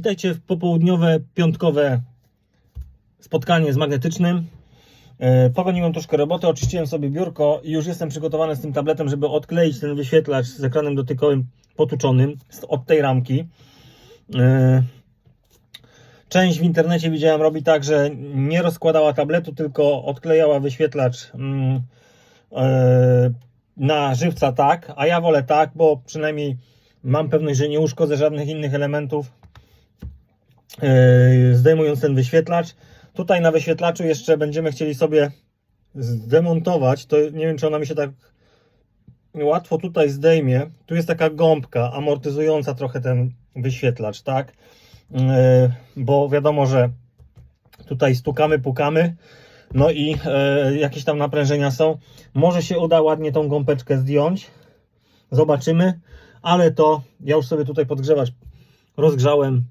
Witajcie w popołudniowe, piątkowe spotkanie z magnetycznym. E, Pogoniłem troszkę roboty, oczyściłem sobie biurko i już jestem przygotowany z tym tabletem, żeby odkleić ten wyświetlacz z ekranem dotykowym potłuczonym z- od tej ramki. E, Część w internecie widziałem robi tak, że nie rozkładała tabletu, tylko odklejała wyświetlacz mm, e, na żywca tak, a ja wolę tak, bo przynajmniej mam pewność, że nie uszkodzę żadnych innych elementów zdejmując ten wyświetlacz. Tutaj na wyświetlaczu jeszcze będziemy chcieli sobie zdemontować, to nie wiem czy ona mi się tak łatwo tutaj zdejmie. Tu jest taka gąbka amortyzująca trochę ten wyświetlacz, tak? E, Bo wiadomo, że tutaj stukamy, pukamy, no i e, jakieś tam naprężenia są. Może się uda ładnie tą gąbeczkę zdjąć. Zobaczymy, ale to ja już sobie tutaj podgrzewać rozgrzałem